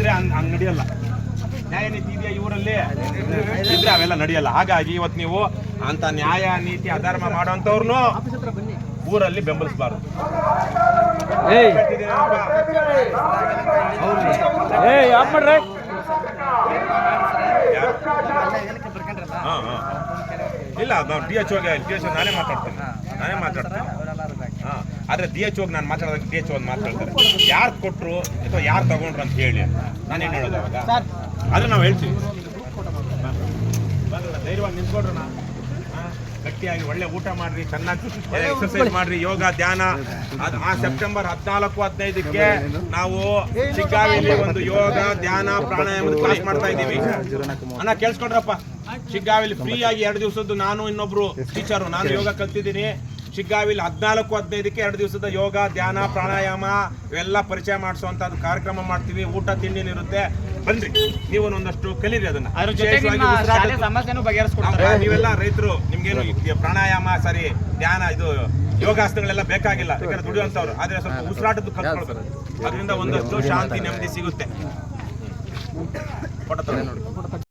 ಇದ್ರೆ ಹಂಗ್ ನಡೆಯಲ್ಲ. ನ್ಯಾಯ ನೀತಿ ಇದೆಯಾ ಇವರಲ್ಲಿ ಇದ್ರೆ ಅವೆಲ್ಲ ನಡೆಯಲ್ಲ. ಹಾಗಾಗಿ ಇವತ್ತು ನೀವು ಅಂತ ನ್ಯಾಯ ನೀತಿ ಅಧರ್ಮ ಮಾಡುವಂತವ್ರನ್ನು ಊರಲ್ಲಿ ಬೆಂಬಲಿಸಬಾರ್ದು. ಇಲ್ಲ ನಾವು ಡಿ ಎಚ್ ಓಗೆ ಡಿ ಎಚ್ ನಾನೇ ಮಾತಾಡ್ತೀನಿ. ನಾನೇ ಮಾತಾಡ್ತೀನಿ. ಆದ್ರೆ ಡಿ ಎಚ್ ಓಗೆ ನಾನು ಮಾತಾಡಿದಾಗ ಡಿ ಎಚ್ ಒಂದು ಮಾತಾಡ್ತಾರೆ ಯಾರು ಕೊಟ್ಟರು ಅಥವಾ ಯಾರು ತಗೊಂಡ್ರು ಅಂತ ಹೇಳಿ ಏನು ಹೇಳೋದು ಅವಾಗ? ಆದ್ರೆ ನಾವು ಹೇಳ್ತೀವಿ. ಧೈರ್ಯವಾಗಿ ನಿಂತ್ಕೊಡ್ರಣ ಗಟ್ಟಿಯಾಗಿ ಒಳ್ಳೆ ಊಟ ಮಾಡ್ರಿ ಚೆನ್ನಾಗಿ ಎಕ್ಸರ್ಸೈಸ್ ಮಾಡ್ರಿ ಯೋಗ ಧ್ಯಾನ. ಅದು ಆ ಸೆಪ್ಟೆಂಬರ್ ಹದಿನಾಲ್ಕು ಹದಿನೈದಕ್ಕೆ ನಾವು ಶಿಗ್ಗಾವಿಲಿ ಒಂದು ಯೋಗ ಧ್ಯಾನ ಪ್ರಾಣಾಯಾಮದ ಕ್ಲಾಸ್ ಮಾಡ್ತಾ ಇದ್ದೀವಿ. ಅಣ್ಣ ಕೇಳಿಸ್ಕೊಂಡ್ರಪ್ಪ. ಶಿಗ್ಗಾವಿಲಿ ಫ್ರೀ ಆಗಿ ಎರಡು ದಿವಸದ್ದು ನಾನು ಇನ್ನೊಬ್ರು ಟೀಚರು ನಾನು ಯೋಗ ಕಲ್ತಿದ್ದೀನಿ. ಶಿಗ್ಗಾವಿಲಿ ಹದಿನಾಲ್ಕು ಹದಿನೈದಕ್ಕೆ ಎರಡು ದಿವಸದ ಯೋಗ ಧ್ಯಾನ ಪ್ರಾಣಾಯಾಮ ಇವೆಲ್ಲ ಪರಿಚಯ ಮಾಡಿಸುವಂತ ಕಾರ್ಯಕ್ರಮ ಮಾಡ್ತೀವಿ. ಊಟ ತಿಂಡಿ ಇರುತ್ತೆ. ಬನ್ರಿ ನೀವು ಒಂದಷ್ಟು ಕಲೀರಿ ಅದನ್ನ. ನೀವೆಲ್ಲ ರೈತರು ನಿಮ್ಗೇನು ಪ್ರಾಣಾಯಾಮ ಸರಿ ಧ್ಯಾನ ಇದು ಯೋಗಾಸನಗಳೆಲ್ಲ ಬೇಕಾಗಿಲ್ಲ. ಯಾಕಂದ್ರೆ ದುಡಿಯುವಂತವ್ರು ಆದ್ರೆ ಸ್ವಲ್ಪ ಉಸಿರಾಟದ್ದು ಕಲ್ತ್ಕೊಳ್ಬೇಕು. ಅದರಿಂದ ಒಂದಷ್ಟು ಶಾಂತಿ ನೆಮ್ಮದಿ ಸಿಗುತ್ತೆ. ನೋಡಿ.